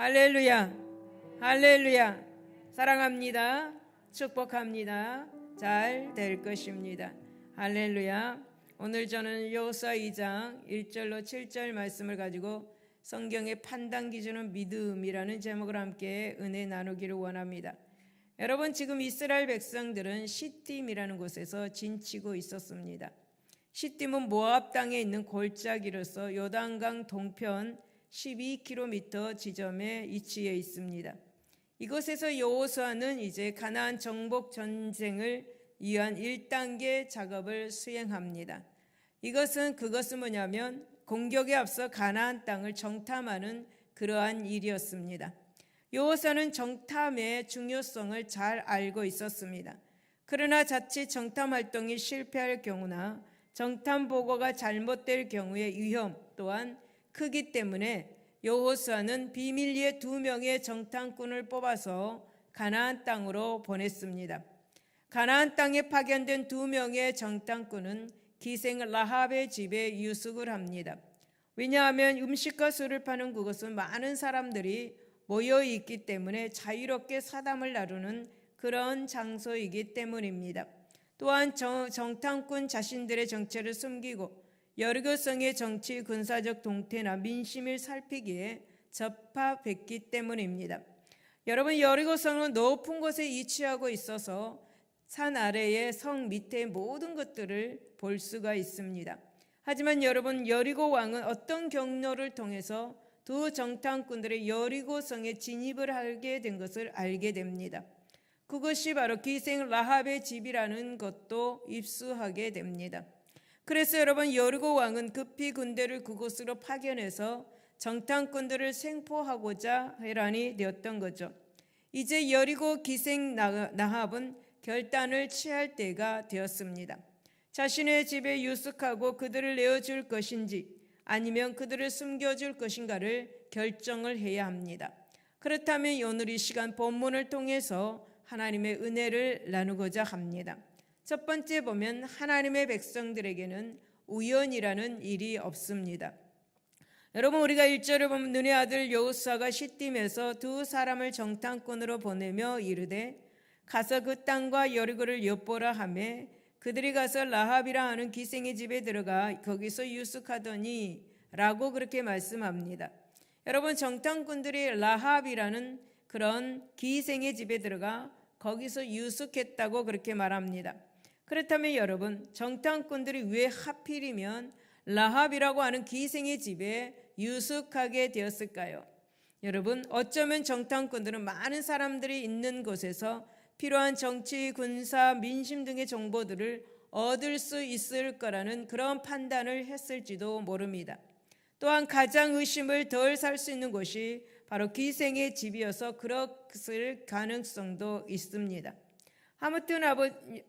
할렐루야. 할렐루야. 사랑합니다. 축복합니다. 잘 될 것입니다. 할렐루야. 오늘 저는 요사 2장 1절로 7절 말씀을 가지고 성경의 판단 기준은 믿음이라는 제목을 함께 은혜 나누기를 원합니다. 여러분 지금 이스라엘 백성들은 시딤이라는 곳에서 진치고 있었습니다. 시딤은 모압 땅에 있는 골짜기로서 요단강 동편 12km 지점에 위치해 있습니다. 이곳에서 여호수아는 이제 가나안 정복 전쟁을 위한 1단계 작업을 수행합니다. 이것은 그것은 뭐냐면 공격에 앞서 가나안 땅을 정탐하는 그러한 일이었습니다. 여호수아는 정탐의 중요성을 잘 알고 있었습니다. 그러나 자칫 정탐 활동이 실패할 경우나 정탐 보고가 잘못될 경우의 위험 또한 크기 때문에 여호수아는 비밀리에 두 명의 정탐꾼을 뽑아서 가나안 땅으로 보냈습니다. 가나안 땅에 파견된 두 명의 정탐꾼은 기생 라합의 집에 유숙을 합니다. 왜냐하면 음식과 술을 파는 그것은 많은 사람들이 모여 있기 때문에 자유롭게 사담을 나누는 그런 장소이기 때문입니다. 또한 정, 정탐꾼 자신들의 정체를 숨기고 여리고성의 정치 군사적 동태나 민심을 살피기에 접합했기 때문입니다. 여러분 여리고성은 높은 곳에 위치하고 있어서 산 아래의 성 밑에 모든 것들을 볼 수가 있습니다. 하지만 여러분 여리고 왕은 어떤 경로를 통해서 두 정탐꾼들의 여리고 성에 진입을 하게 된 것을 알게 됩니다. 그것이 바로 기생 라합의 집이라는 것도 입수하게 됩니다. 그래서 여러분 여리고 왕은 급히 군대를 그곳으로 파견해서 정탐꾼들을 생포하고자 해란이 되었던 거죠. 이제 여리고 기생 나합은 결단을 취할 때가 되었습니다. 자신의 집에 유숙하고 그들을 내어줄 것인지 아니면 그들을 숨겨줄 것인가를 결정을 해야 합니다. 그렇다면 오늘 이 시간 본문을 통해서 하나님의 은혜를 나누고자 합니다. 첫 번째 보면 하나님의 백성들에게는 우연이라는 일이 없습니다. 여러분 우리가 1절을 보면 눈의 아들 여호수아가 시딤에서 두 사람을 정탐꾼으로 보내며 이르되 가서 그 땅과 여리고를 엿보라 하매 그들이 가서 라합이라 하는 기생의 집에 들어가 거기서 유숙하더니 라고 그렇게 말씀합니다. 여러분 정탐꾼들이 라합이라는 그런 기생의 집에 들어가 거기서 유숙했다고 그렇게 말합니다. 그렇다면 여러분 정탐꾼들이 왜 하필이면 라합이라고 하는 기생의 집에 유숙하게 되었을까요? 여러분 어쩌면 정탐꾼들은 많은 사람들이 있는 곳에서 필요한 정치, 군사, 민심 등의 정보들을 얻을 수 있을 거라는 그런 판단을 했을지도 모릅니다. 또한 가장 의심을 덜 살 수 있는 곳이 바로 기생의 집이어서 그렇을 가능성도 있습니다. 아무튼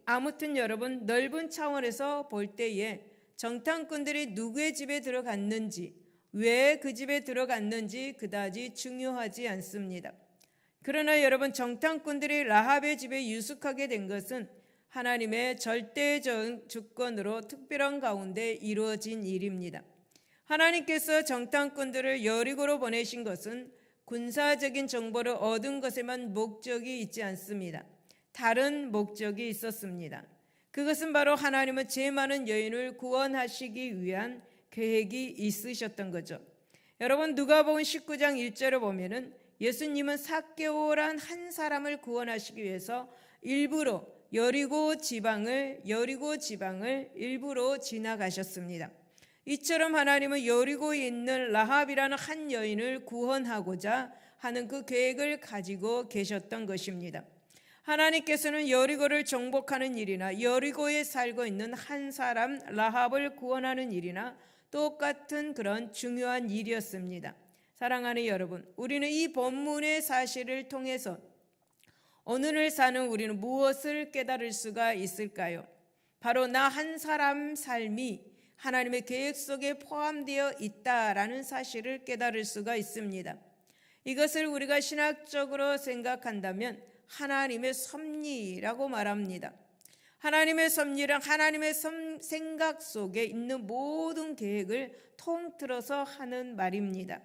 아무튼 여러분 넓은 차원에서 볼 때에 정탐꾼들이 누구의 집에 들어갔는지 왜 그 집에 들어갔는지 그다지 중요하지 않습니다. 그러나 여러분 정탐꾼들이 라합의 집에 유숙하게 된 것은 하나님의 절대적 주권으로 특별한 가운데 이루어진 일입니다. 하나님께서 정탐꾼들을 여리고로 보내신 것은 군사적인 정보를 얻은 것에만 목적이 있지 않습니다. 다른 목적이 있었습니다. 그것은 바로 하나님은 죄 많은 여인을 구원하시기 위한 계획이 있으셨던 거죠. 여러분 누가복음 19장 1절을 보면은 예수님은 사개오란 한 사람을 구원하시기 위해서 일부러 여리고 지방을 여리고 지방을 일부러 지나가셨습니다. 이처럼 하나님은 여리고에 있는 라합이라는 한 여인을 구원하고자 하는 그 계획을 가지고 계셨던 것입니다. 하나님께서는 여리고를 정복하는 일이나 여리고에 살고 있는 한 사람 라합을 구원하는 일이나 똑같은 그런 중요한 일이었습니다. 사랑하는 여러분, 우리는 이 본문의 사실을 통해서 오늘을 사는 우리는 무엇을 깨달을 수가 있을까요? 바로 나 한 사람 삶이 하나님의 계획 속에 포함되어 있다라는 사실을 깨달을 수가 있습니다. 이것을 우리가 신학적으로 생각한다면 하나님의 섭리라고 말합니다. 하나님의 섭리는 하나님의 생각 속에 있는 모든 계획을 통틀어서 하는 말입니다.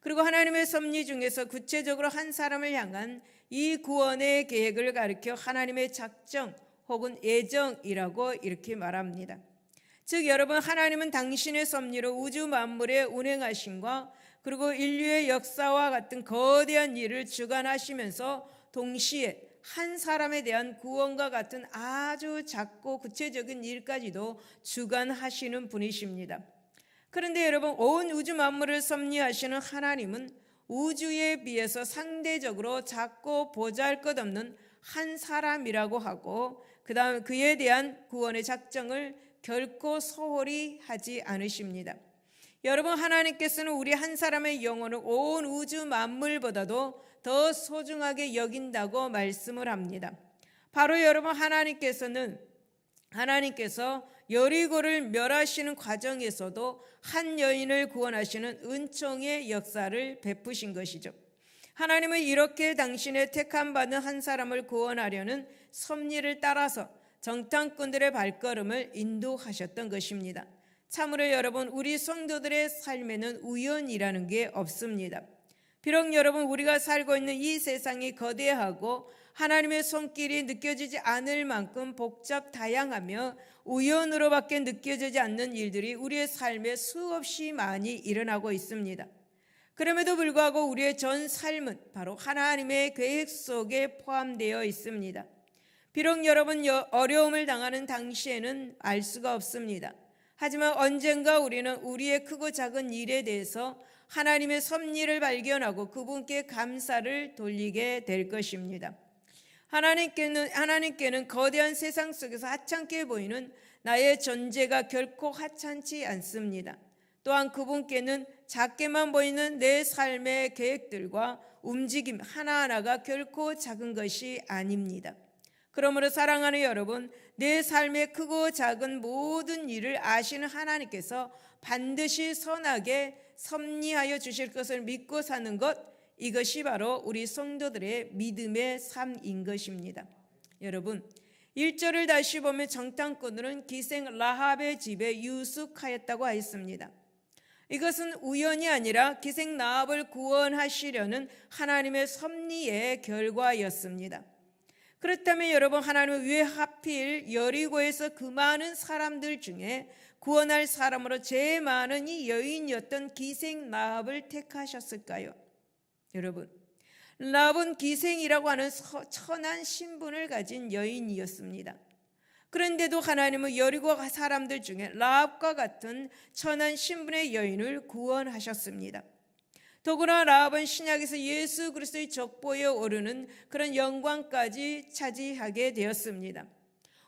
그리고 하나님의 섭리 중에서 구체적으로 한 사람을 향한 이 구원의 계획을 가리켜 하나님의 작정 혹은 예정이라고 이렇게 말합니다. 즉 여러분 하나님은 당신의 섭리로 우주 만물의 운행하심과 그리고 인류의 역사와 같은 거대한 일을 주관하시면서 동시에 한 사람에 대한 구원과 같은 아주 작고 구체적인 일까지도 주관하시는 분이십니다. 그런데 여러분 온 우주 만물을 섭리하시는 하나님은 우주에 비해서 상대적으로 작고 보잘 것 없는 한 사람이라고 하고 그 다음 그에 대한 구원의 작정을 결코 소홀히 하지 않으십니다. 여러분 하나님께서는 우리 한 사람의 영혼을 온 우주 만물보다도 더 소중하게 여긴다고 말씀을 합니다. 바로 여러분 하나님께서는 하나님께서 여리고를 멸하시는 과정에서도 한 여인을 구원하시는 은총의 역사를 베푸신 것이죠. 하나님은 이렇게 당신의 택함 받은 한 사람을 구원하려는 섭리를 따라서 정탐꾼들의 발걸음을 인도하셨던 것입니다. 참으로 여러분 우리 성도들의 삶에는 우연이라는 게 없습니다. 비록 여러분 우리가 살고 있는 이 세상이 거대하고 하나님의 손길이 느껴지지 않을 만큼 복잡 다양하며 우연으로밖에 느껴지지 않는 일들이 우리의 삶에 수없이 많이 일어나고 있습니다. 그럼에도 불구하고 우리의 전 삶은 바로 하나님의 계획 속에 포함되어 있습니다. 비록 여러분 어려움을 당하는 당시에는 알 수가 없습니다. 하지만 언젠가 우리는 우리의 크고 작은 일에 대해서 하나님의 섭리를 발견하고 그분께 감사를 돌리게 될 것입니다. 하나님께는 하나님께는 거대한 세상 속에서 하찮게 보이는 나의 존재가 결코 하찮지 않습니다. 또한 그분께는 작게만 보이는 내 삶의 계획들과 움직임 하나하나가 결코 작은 것이 아닙니다. 그러므로 사랑하는 여러분, 내 삶의 크고 작은 모든 일을 아시는 하나님께서 반드시 선하게 섭리하여 주실 것을 믿고 사는 것 이것이 바로 우리 성도들의 믿음의 삶인 것입니다. 여러분, 1절을 다시 보면 정탐꾼들은 기생 라합의 집에 유숙하였다고 하였습니다. 이것은 우연이 아니라 기생 라합을 구원하시려는 하나님의 섭리의 결과였습니다. 그렇다면 여러분 하나님은 왜 하필 여리고에서 그 많은 사람들 중에 구원할 사람으로 제일 많은 이 여인이었던 기생 라합을 택하셨을까요? 여러분 라합은 기생이라고 하는 천한 신분을 가진 여인이었습니다. 그런데도 하나님은 여리고 사람들 중에 라합과 같은 천한 신분의 여인을 구원하셨습니다. 더구나 라합은 신약에서 예수 그리스도의 적보에 오르는 그런 영광까지 차지하게 되었습니다.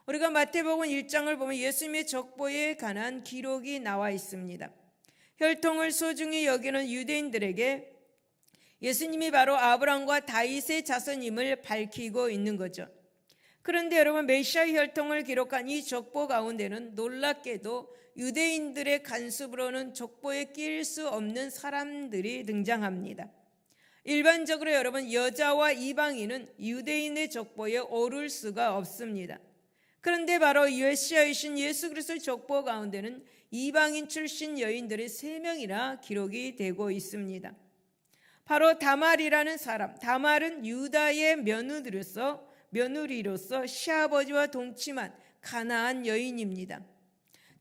우리가 마태복음 1장을 보면 예수님의 적보에 관한 기록이 나와 있습니다. 혈통을 소중히 여기는 유대인들에게 예수님이 바로 아브라함과 다윗의 자손임을 밝히고 있는 거죠. 그런데 여러분 메시아 혈통을 기록한 이 적보 가운데는 놀랍게도 유대인들의 간섭으로는 족보에 끼일 수 없는 사람들이 등장합니다. 일반적으로 여러분 여자와 이방인은 유대인의 족보에 오를 수가 없습니다. 그런데 바로 메시아이신 예수 그리스도의 족보 가운데는 이방인 출신 여인들이 세 명이나 기록이 되고 있습니다. 바로 다말이라는 사람, 다말은 유다의 며느리로서 며느리로서 시아버지와 동침한 가나안 여인입니다.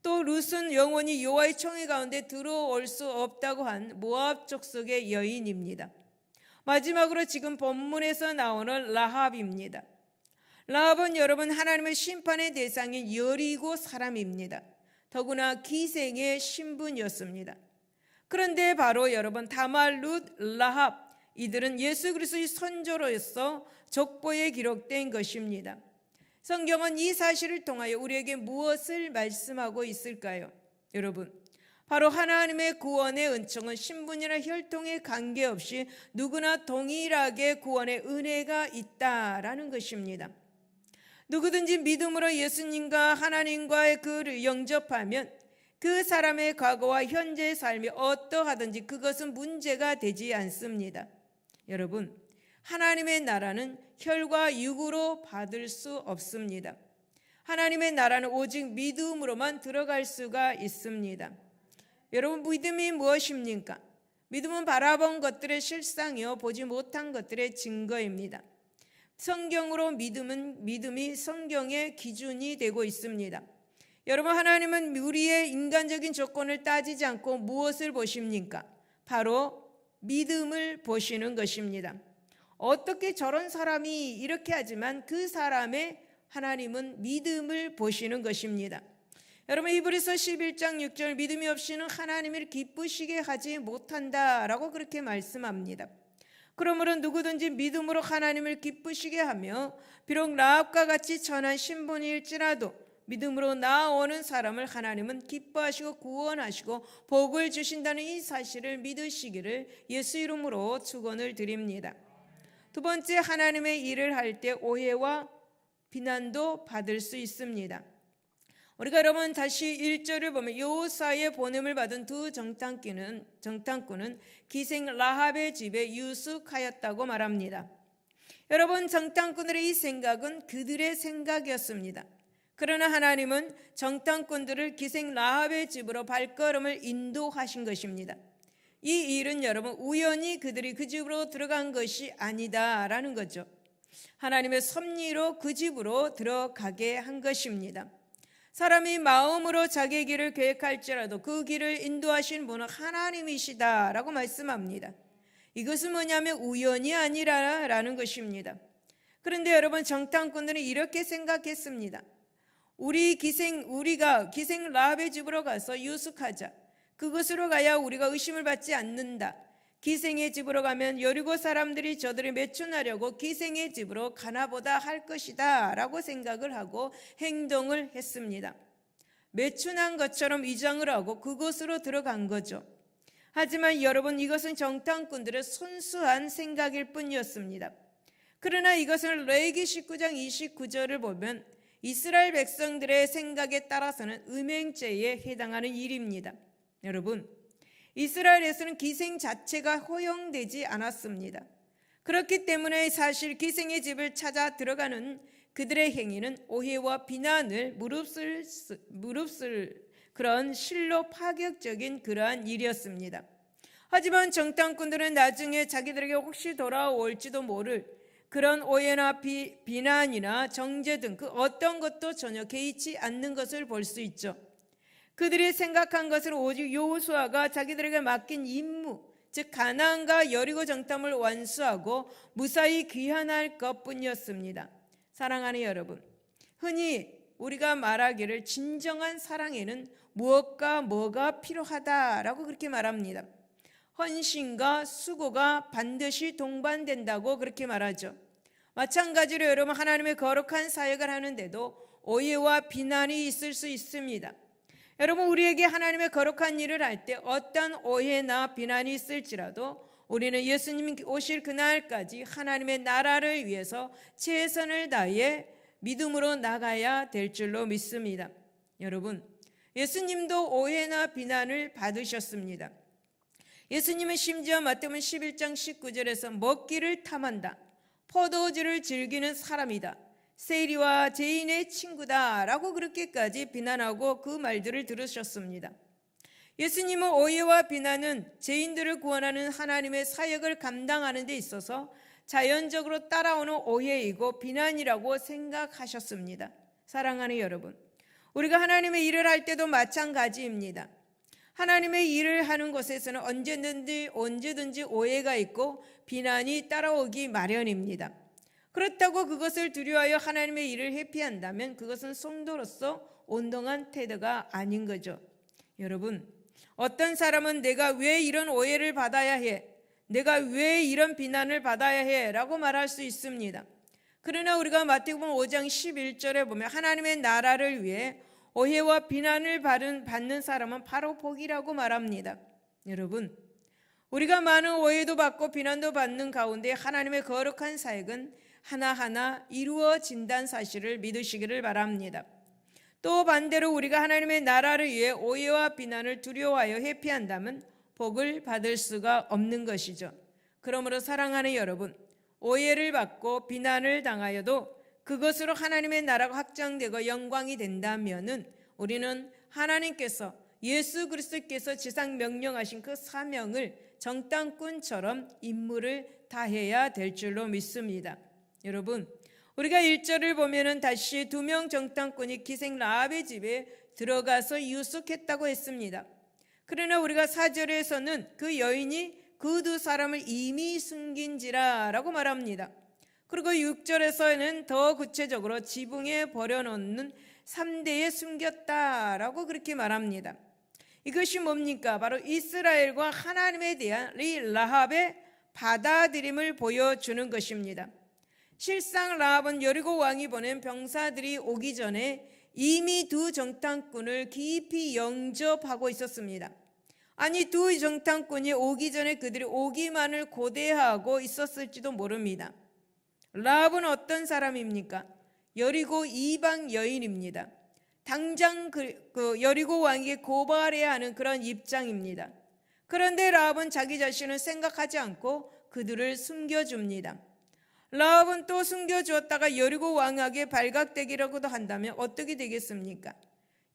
또 룻은 영원히 여호와의 청의 가운데 들어올 수 없다고 한 모압 족속의 여인입니다. 마지막으로 지금 본문에서 나오는 라합입니다. 라합은 여러분 하나님의 심판의 대상인 여리고 사람입니다. 더구나 기생의 신분이었습니다. 그런데 바로 여러분 다말 룻 라합 이들은 예수 그리스도의 선조로서 족보에 기록된 것입니다. 성경은 이 사실을 통하여 우리에게 무엇을 말씀하고 있을까요? 여러분, 바로 하나님의 구원의 은총은 신분이나 혈통에 관계없이 누구나 동일하게 구원의 은혜가 있다라는 것입니다. 누구든지 믿음으로 예수님과 하나님과의 그 영접하면 그 사람의 과거와 현재의 삶이 어떠하든지 그것은 문제가 되지 않습니다. 여러분, 하나님의 나라는 혈과 육으로 받을 수 없습니다. 하나님의 나라는 오직 믿음으로만 들어갈 수가 있습니다. 여러분 믿음이 무엇입니까? 믿음은 바라본 것들의 실상이요 보지 못한 것들의 증거입니다. 성경으로 믿음은 믿음이 성경의 기준이 되고 있습니다. 여러분 하나님은 우리의 인간적인 조건을 따지지 않고 무엇을 보십니까? 바로 믿음을 보시는 것입니다. 어떻게 저런 사람이 이렇게 하지만 그 사람의 하나님은 믿음을 보시는 것입니다. 여러분 히브리서 11장 6절 믿음이 없이는 하나님을 기쁘시게 하지 못한다라고 그렇게 말씀합니다. 그러므로 누구든지 믿음으로 하나님을 기쁘시게 하며 비록 라합과 같이 천한 신분일지라도 믿음으로 나아오는 사람을 하나님은 기뻐하시고 구원하시고 복을 주신다는 이 사실을 믿으시기를 예수 이름으로 축원을 드립니다. 두 번째 하나님의 일을 할 때 오해와 비난도 받을 수 있습니다. 우리가 여러분 다시 1절을 보면 요사의 보냄을 받은 두 정탐꾼은 정탐꾼은 기생 라합의 집에 유숙하였다고 말합니다. 여러분 정탐꾼들의 이 생각은 그들의 생각이었습니다. 그러나 하나님은 정탐꾼들을 기생 라합의 집으로 발걸음을 인도하신 것입니다. 이 일은 여러분 우연히 그들이 그 집으로 들어간 것이 아니다라는 거죠. 하나님의 섭리로 그 집으로 들어가게 한 것입니다. 사람이 마음으로 자기 길을 계획할지라도 그 길을 인도하신 분은 하나님이시다라고 말씀합니다. 이것은 뭐냐면 우연이 아니라라는 것입니다. 그런데 여러분 정탐꾼들은 이렇게 생각했습니다. 우리 기생 우리가 기생 라합의 집으로 가서 유숙하자. 그곳으로 가야 우리가 의심을 받지 않는다. 기생의 집으로 가면 여리고 사람들이 저들을 매춘하려고 기생의 집으로 가나보다 할 것이다 라고 생각을 하고 행동을 했습니다. 매춘한 것처럼 위장을 하고 그곳으로 들어간 거죠. 하지만 여러분 이것은 정탐꾼들의 순수한 생각일 뿐이었습니다. 그러나 이것을 레기 19장 29절을 보면 이스라엘 백성들의 생각에 따라서는 음행죄에 해당하는 일입니다. 여러분 이스라엘에서는 기생 자체가 허용되지 않았습니다. 그렇기 때문에 사실 기생의 집을 찾아 들어가는 그들의 행위는 오해와 비난을 무릅쓸, 무릅쓸 그런 실로 파격적인 그러한 일이었습니다. 하지만 정탐꾼들은 나중에 자기들에게 혹시 돌아올지도 모를 그런 오해나 비, 비난이나 정죄 등 그 어떤 것도 전혀 개의치 않는 것을 볼 수 있죠. 그들이 생각한 것은 오직 여호수아가 자기들에게 맡긴 임무, 즉 가나안과 여리고 정탐을 완수하고 무사히 귀환할 것뿐이었습니다. 사랑하는 여러분, 흔히 우리가 말하기를 진정한 사랑에는 무엇과 뭐가 필요하다라고 그렇게 말합니다. 헌신과 수고가 반드시 동반된다고 그렇게 말하죠. 마찬가지로 여러분 하나님의 거룩한 사역을 하는데도 오해와 비난이 있을 수 있습니다. 여러분 우리에게 하나님의 거룩한 일을 할 때 어떤 오해나 비난이 있을지라도 우리는 예수님 오실 그날까지 하나님의 나라를 위해서 최선을 다해 믿음으로 나가야 될 줄로 믿습니다. 여러분, 예수님도 오해나 비난을 받으셨습니다. 예수님은 심지어 마태복음 11장 19절에서 먹기를 탐한다. 포도주를 즐기는 사람이다. 세리와 제인의 친구다라고 그렇게까지 비난하고 그 말들을 들으셨습니다. 예수님은 오해와 비난은 죄인들을 구원하는 하나님의 사역을 감당하는 데 있어서 자연적으로 따라오는 오해이고 비난이라고 생각하셨습니다. 사랑하는 여러분, 우리가 하나님의 일을 할 때도 마찬가지입니다. 하나님의 일을 하는 곳에서는 언제든지 언제든지 오해가 있고 비난이 따라오기 마련입니다. 그렇다고 그것을 두려워하여 하나님의 일을 회피한다면 그것은 성도로서 온동한 태도가 아닌 거죠. 여러분, 어떤 사람은 내가 왜 이런 오해를 받아야 해? 내가 왜 이런 비난을 받아야 해? 라고 말할 수 있습니다. 그러나 우리가 마태복음 5장 11절에 보면 하나님의 나라를 위해 오해와 비난을 받는 사람은 바로 복이라고 말합니다. 여러분, 우리가 많은 오해도 받고 비난도 받는 가운데 하나님의 거룩한 사역은 하나하나 이루어진다는 사실을 믿으시기를 바랍니다. 또 반대로 우리가 하나님의 나라를 위해 오해와 비난을 두려워하여 회피한다면 복을 받을 수가 없는 것이죠. 그러므로 사랑하는 여러분, 오해를 받고 비난을 당하여도 그것으로 하나님의 나라가 확장되고 영광이 된다면은 우리는 하나님께서 예수 그리스도께서 지상 명령하신 그 사명을 정당꾼처럼 임무를 다해야 될 줄로 믿습니다. 여러분, 우리가 1절을 보면은 다시 두 명 정당꾼이 기생 라합의 집에 들어가서 유숙했다고 했습니다. 그러나 우리가 4절에서는 그 여인이 그 두 사람을 이미 숨긴지라 라고 말합니다. 그리고 6절에서는 더 구체적으로 지붕에 버려놓는 3대에 숨겼다 라고 그렇게 말합니다. 이것이 뭡니까? 바로 이스라엘과 하나님에 대한 이 라합의 받아들임을 보여주는 것입니다. 실상 라합은 여리고 왕이 보낸 병사들이 오기 전에 이미 두 정탐꾼을 깊이 영접하고 있었습니다. 아니 두 정탐꾼이 오기 전에 그들이 오기만을 고대하고 있었을지도 모릅니다. 라합은 어떤 사람입니까? 여리고 이방 여인입니다. 당장 그, 그 여리고 왕에게 고발해야 하는 그런 입장입니다. 그런데 라합은 자기 자신을 생각하지 않고 그들을 숨겨줍니다. 라합은 또 숨겨주었다가 여리고 왕에게 발각되기라고도 한다면 어떻게 되겠습니까?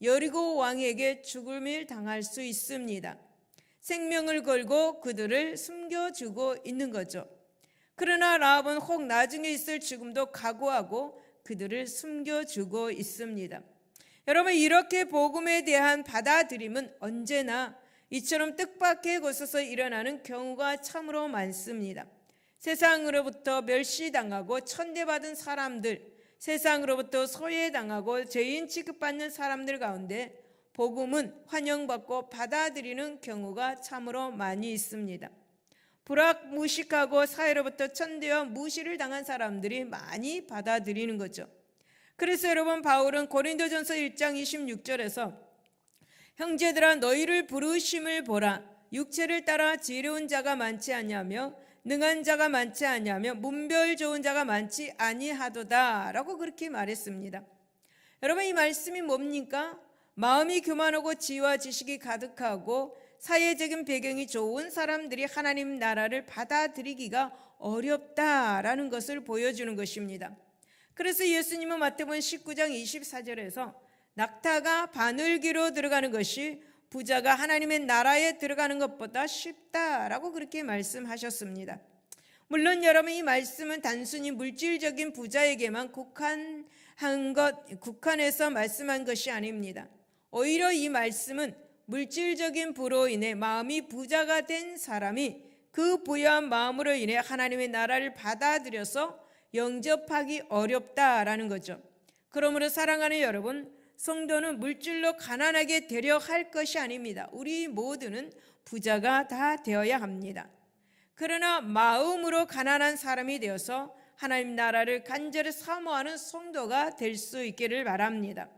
여리고 왕에게 죽음을 당할 수 있습니다. 생명을 걸고 그들을 숨겨주고 있는 거죠. 그러나 라합은 혹 나중에 있을 죽음도 각오하고 그들을 숨겨주고 있습니다. 여러분 이렇게 복음에 대한 받아들임은 언제나 이처럼 뜻밖의 곳에서 일어나는 경우가 참으로 많습니다. 세상으로부터 멸시당하고 천대받은 사람들, 세상으로부터 소외당하고 죄인 취급받는 사람들 가운데 복음은 환영받고 받아들이는 경우가 참으로 많이 있습니다. 불악 무식하고 사회로부터 천대와 무시를 당한 사람들이 많이 받아들이는 거죠. 그래서 여러분 바울은 고린도전서 1장 26절에서 형제들아 너희를 부르심을 보라 육체를 따라 지혜로운 자가 많지 아니하며 능한 자가 많지 아니하며 문별 좋은 자가 많지 아니하도다라고 그렇게 말했습니다. 여러분 이 말씀이 뭡니까? 마음이 교만하고 지와 지식이 가득하고 사회적인 배경이 좋은 사람들이 하나님 나라를 받아들이기가 어렵다라는 것을 보여주는 것입니다. 그래서 예수님은 마태복음 19장 24절에서 낙타가 바늘기로 들어가는 것이 부자가 하나님의 나라에 들어가는 것보다 쉽다라고 그렇게 말씀하셨습니다. 물론 여러분 이 말씀은 단순히 물질적인 부자에게만 국한한 것 국한해서 말씀한 것이 아닙니다. 오히려 이 말씀은 물질적인 부로 인해 마음이 부자가 된 사람이 그 부유한 마음으로 인해 하나님의 나라를 받아들여서 영접하기 어렵다라는 거죠. 그러므로 사랑하는 여러분, 성도는 물질로 가난하게 되려 할 것이 아닙니다. 우리 모두는 부자가 다 되어야 합니다. 그러나 마음으로 가난한 사람이 되어서 하나님 나라를 간절히 사모하는 성도가 될 수 있기를 바랍니다.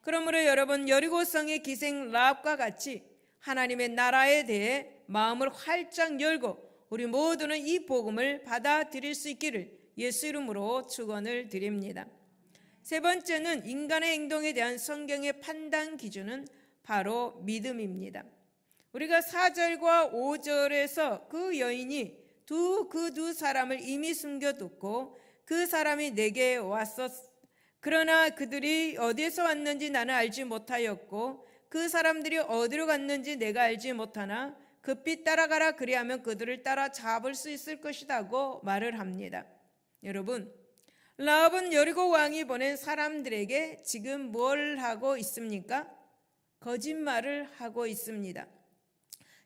그러므로 여러분 여리고성의 기생 라합과 같이 하나님의 나라에 대해 마음을 활짝 열고 우리 모두는 이 복음을 받아들일 수 있기를 예수 이름으로 축원을 드립니다. 세 번째는 인간의 행동에 대한 성경의 판단 기준은 바로 믿음입니다. 우리가 4절과 5절에서 그 여인이 두그 두 사람을 이미 숨겨뒀고 그 사람이 내게 왔었 그러나 그들이 어디에서 왔는지 나는 알지 못하였고 그 사람들이 어디로 갔는지 내가 알지 못하나 급히 따라가라 그리하면 그들을 따라 잡을 수 있을 것이다고 말을 합니다. 여러분, 라합은 여리고 왕이 보낸 사람들에게 지금 뭘 하고 있습니까? 거짓말을 하고 있습니다.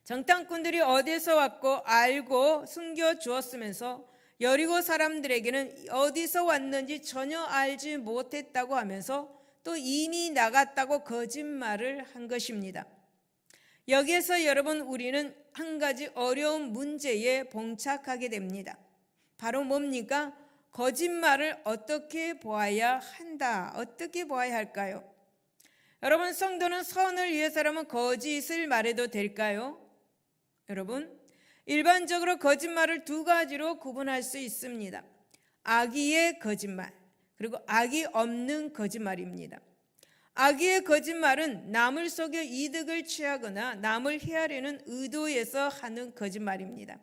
정탐꾼들이 어디서 왔고 알고 숨겨 주었으면서 여리고 사람들에게는 어디서 왔는지 전혀 알지 못했다고 하면서 또 이미 나갔다고 거짓말을 한 것입니다. 여기에서 여러분 우리는 한 가지 어려운 문제에 봉착하게 됩니다. 바로 뭡니까? 거짓말을 어떻게 보아야 한다. 어떻게 보아야 할까요? 여러분 성도는 선을 위해서라면 거짓을 말해도 될까요? 여러분 일반적으로 거짓말을 두 가지로 구분할 수 있습니다. 악의의 거짓말, 그리고 악이 없는 거짓말입니다. 악의의 거짓말은 남을 속여 이득을 취하거나 남을 해하려는 의도에서 하는 거짓말입니다.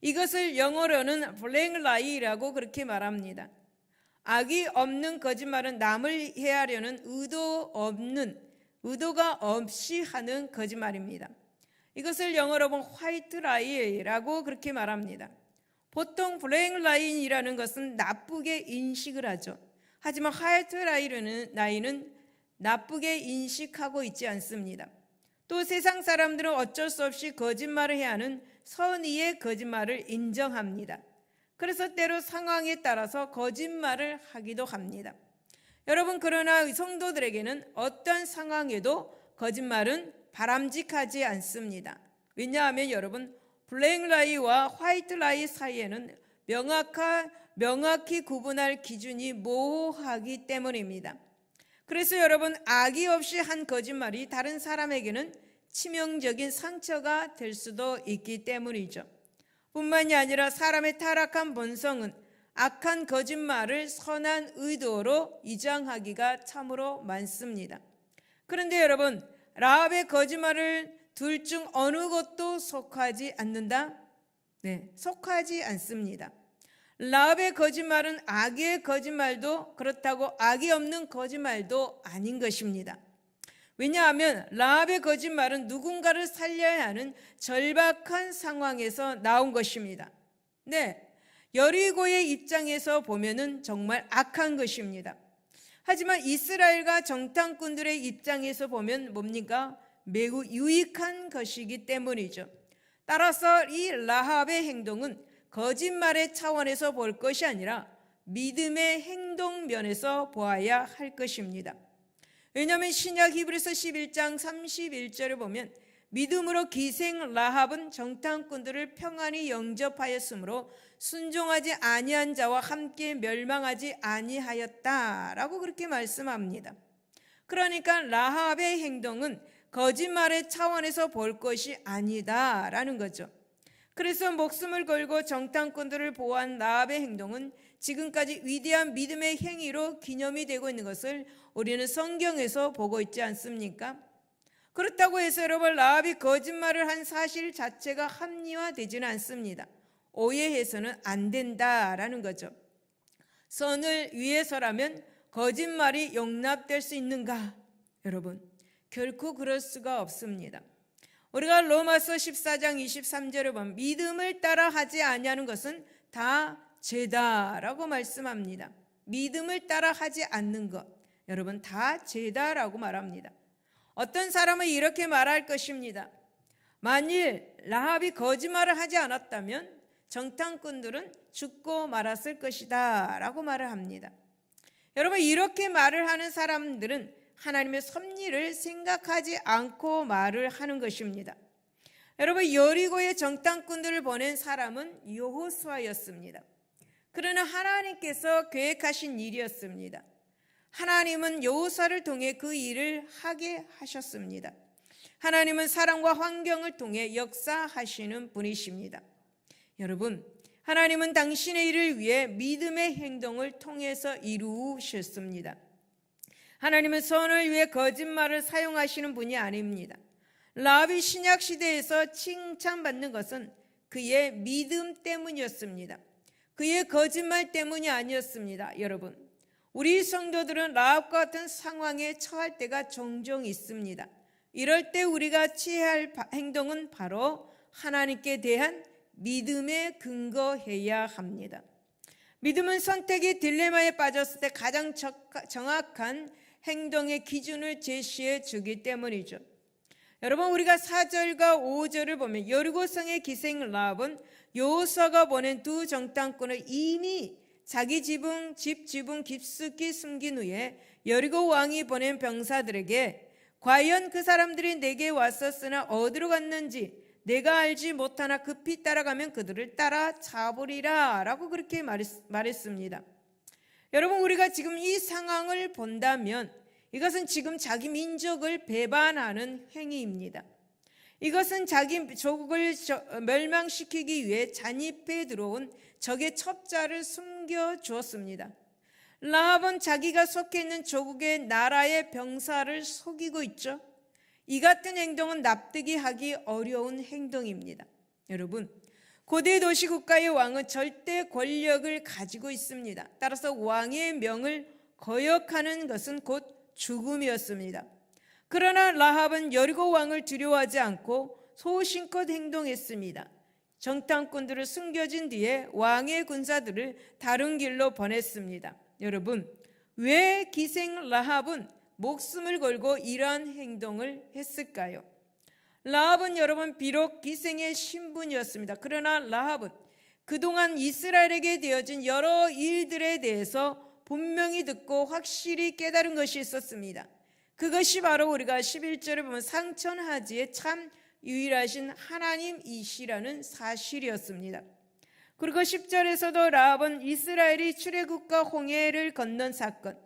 이것을 영어로는 블랙 라이라고 그렇게 말합니다. 악이 없는 거짓말은 남을 해하려는 의도 없는 의도가 없이 하는 거짓말입니다. 이것을 영어로 보면 화이트 라이라고 그렇게 말합니다. 보통 블랙 라인이라는 것은 나쁘게 인식을 하죠. 하지만 화이트 라이는 나이는 나쁘게 인식하고 있지 않습니다. 또 세상 사람들은 어쩔 수 없이 거짓말을 해야 하는 선의의 거짓말을 인정합니다. 그래서 때로 상황에 따라서 거짓말을 하기도 합니다. 여러분 그러나 성도들에게는 어떤 상황에도 거짓말은 바람직하지 않습니다. 왜냐하면 여러분 블랙 라이와 화이트 라이 사이에는 명확한 명확히 구분할 기준이 모호하기 때문입니다. 그래서 여러분 악의 없이 한 거짓말이 다른 사람에게는 치명적인 상처가 될 수도 있기 때문이죠. 뿐만이 아니라 사람의 타락한 본성은 악한 거짓말을 선한 의도로 이장하기가 참으로 많습니다. 그런데 여러분, 라합의 거짓말을 둘 중 어느 것도 속하지 않는다? 네, 속하지 않습니다. 라합의 거짓말은 악의 거짓말도 그렇다고 악이 없는 거짓말도 아닌 것입니다. 왜냐하면 라합의 거짓말은 누군가를 살려야 하는 절박한 상황에서 나온 것입니다. 네. 여리고의 입장에서 보면은 정말 악한 것입니다. 하지만 이스라엘과 정탐꾼들의 입장에서 보면 뭡니까? 매우 유익한 것이기 때문이죠. 따라서 이 라합의 행동은 거짓말의 차원에서 볼 것이 아니라 믿음의 행동 면에서 보아야 할 것입니다. 왜냐하면 신약 히브리서 11장 31절을 보면 믿음으로 기생 라합은 정탐꾼들을 평안히 영접하였으므로 순종하지 아니한 자와 함께 멸망하지 아니하였다라고 그렇게 말씀합니다. 그러니까 라합의 행동은 거짓말의 차원에서 볼 것이 아니다라는 거죠. 그래서 목숨을 걸고 정탐꾼들을 보호한 라합의 행동은 지금까지 위대한 믿음의 행위로 기념이 되고 있는 것을 우리는 성경에서 보고 있지 않습니까? 그렇다고 해서 여러분 라합이 거짓말을 한 사실 자체가 합리화되지는 않습니다. 오해해서는 안 된다라는 거죠. 선을 위해서라면 거짓말이 용납될 수 있는가? 여러분, 결코 그럴 수가 없습니다. 우리가 로마서 14장 23절을 보면 믿음을 따라 하지 아니하는 것은 다 죄다라고 말씀합니다. 믿음을 따라 하지 않는 것, 여러분 다 죄다라고 말합니다. 어떤 사람은 이렇게 말할 것입니다. 만일 라합이 거짓말을 하지 않았다면 정탐꾼들은 죽고 말았을 것이다 라고 말을 합니다. 여러분 이렇게 말을 하는 사람들은 하나님의 섭리를 생각하지 않고 말을 하는 것입니다. 여러분 여리고의 정탐꾼들을 보낸 사람은 여호수아였습니다. 그러나 하나님께서 계획하신 일이었습니다. 하나님은 여호수아를 통해 그 일을 하게 하셨습니다. 하나님은 사람과 환경을 통해 역사하시는 분이십니다. 여러분, 하나님은 당신의 일을 위해 믿음의 행동을 통해서 이루셨습니다. 하나님은 선을 위해 거짓말을 사용하시는 분이 아닙니다. 라비 신약 시대에서 칭찬받는 것은 그의 믿음 때문이었습니다. 그의 거짓말 때문이 아니었습니다. 여러분, 우리 성도들은 라합과 같은 상황에 처할 때가 종종 있습니다. 이럴 때 우리가 취해야 할 행동은 바로 하나님께 대한 믿음에 근거해야 합니다. 믿음은 선택의 딜레마에 빠졌을 때 가장 정확한 행동의 기준을 제시해 주기 때문이죠. 여러분 우리가 4절과 5절을 보면 여리고성의 기생 라합은 요서가 보낸 두 정탐꾼을 이미 자기 지붕 집 지붕 깊숙이 숨긴 후에 여리고 왕이 보낸 병사들에게 과연 그 사람들이 내게 왔었으나 어디로 갔는지 내가 알지 못하나 급히 따라가면 그들을 따라 잡으리라 라고 그렇게 말했, 습니다 여러분 우리가 지금 이 상황을 본다면 이것은 지금 자기 민족을 배반하는 행위입니다. 이것은 자기 조국을 멸망시키기 위해 잔입해 들어온 적의 첩자를 숨겨 주었습니다. 라합은 자기가 속해 있는 조국의 나라의 병사를 속이고 있죠. 이 같은 행동은 납득이 하기 어려운 행동입니다. 여러분, 고대 도시 국가의 왕은 절대 권력을 가지고 있습니다. 따라서 왕의 명을 거역하는 것은 곧 죽음이었습니다. 그러나 라합은 여리고 왕을 두려워하지 않고 소신껏 행동했습니다. 정탐꾼들을 숨겨진 뒤에 왕의 군사들을 다른 길로 보냈습니다. 여러분, 왜 기생 라합은 목숨을 걸고 이러한 행동을 했을까요? 라합은 여러분 비록 기생의 신분이었습니다. 그러나 라합은 그동안 이스라엘에게 되어진 여러 일들에 대해서 분명히 듣고 확실히 깨달은 것이 있었습니다. 그것이 바로 우리가 11절에 보면 상천하지의 참 유일하신 하나님이시라는 사실이었습니다. 그리고 10절에서도 라합은 이스라엘이 출애굽과 홍해를 건넌 사건,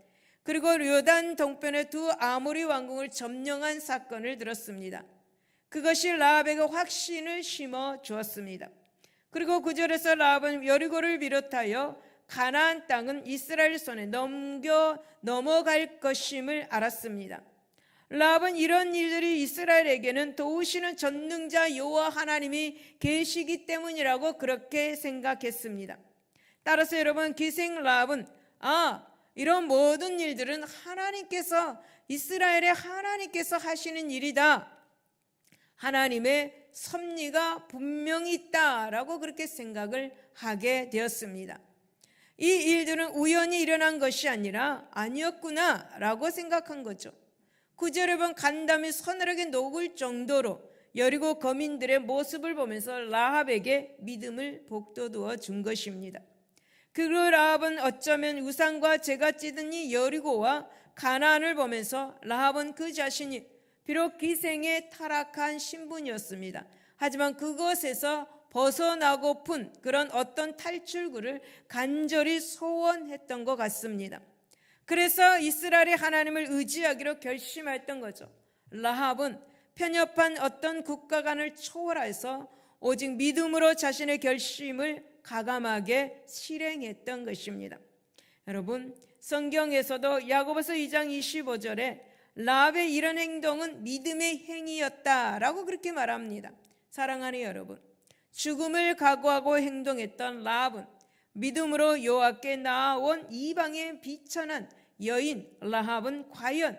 그리고 요단 동편의 두 아모리 왕궁을 점령한 사건을 들었습니다. 그것이 라합에게 확신을 심어 주었습니다. 그리고 9절에서 라합은 여리고를 비롯하여 가나안 땅은 이스라엘 손에 넘겨 넘어갈 것임을 알았습니다. 라합은 이런 일들이 이스라엘에게는 도우시는 전능자 여호와 하나님이 계시기 때문이라고 그렇게 생각했습니다. 따라서 여러분 기생 라합은 아 이런 모든 일들은 하나님께서 이스라엘의 하나님께서 하시는 일이다. 하나님의 섭리가 분명히 있다라고 그렇게 생각을 하게 되었습니다. 이 일들은 우연히 일어난 것이 아니라 아니었구나라고 생각한 거죠. 구절에 보면 간담이 서늘하게 녹을 정도로 여리고 거민들의 모습을 보면서 라합에게 믿음을 복돋워 준 것입니다. 그리고 라합은 어쩌면 우상과 제가 찌든 이 여리고와 가나안을 보면서 라합은 그 자신이 비록 기생의 타락한 신분이었습니다. 하지만 그것에서 벗어나고픈 그런 어떤 탈출구를 간절히 소원했던 것 같습니다. 그래서 이스라엘의 하나님을 의지하기로 결심했던 거죠. 라합은 편협한 어떤 국가관을 초월해서 오직 믿음으로 자신의 결심을 가감하게 실행했던 것입니다. 여러분, 성경에서도 야고보서 2장 25절에 라합의 이런 행동은 믿음의 행위였다라고 그렇게 말합니다. 사랑하는 여러분, 죽음을 각오하고 행동했던 라합은 믿음으로 여호와께 나아온 이방의 비천한 여인 라합은 과연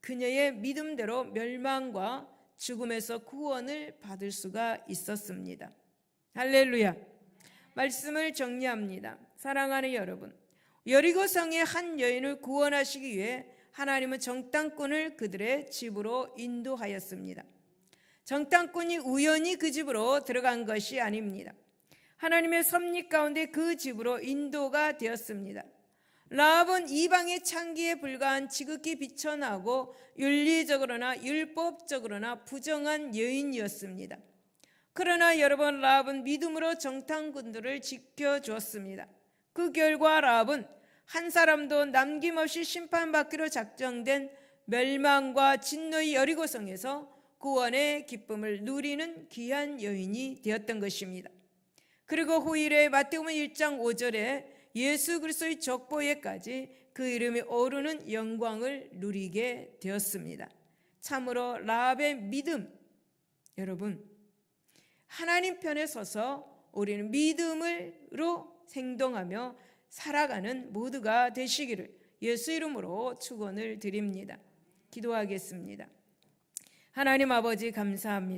그녀의 믿음대로 멸망과 죽음에서 구원을 받을 수가 있었습니다. 할렐루야. 말씀을 정리합니다. 사랑하는 여러분, 여리고성의 한 여인을 구원하시기 위해 하나님은 정탐꾼을 그들의 집으로 인도하였습니다. 정탐꾼이 우연히 그 집으로 들어간 것이 아닙니다. 하나님의 섭리 가운데 그 집으로 인도가 되었습니다. 라합은 이방의 창기에 불과한 지극히 비천하고 윤리적으로나 율법적으로나 부정한 여인이었습니다. 그러나 여러분 라합은 믿음으로 정탐꾼들을 지켜주었습니다. 그 결과 라합은 한 사람도 남김없이 심판받기로 작정된 멸망과 진노의 여리고성에서 구원의 기쁨을 누리는 귀한 여인이 되었던 것입니다. 그리고 후일에 마태복음 1장 5절에 예수 그리스도의 족보에까지 그 이름이 오르는 영광을 누리게 되었습니다. 참으로 라합의 믿음 여러분 하나님 편에 서서 우리는 믿음으로 행동하며 살아가는 모두가 되시기를 예수 이름으로 축원을 드립니다. 기도하겠습니다. 하나님 아버지 감사합니다.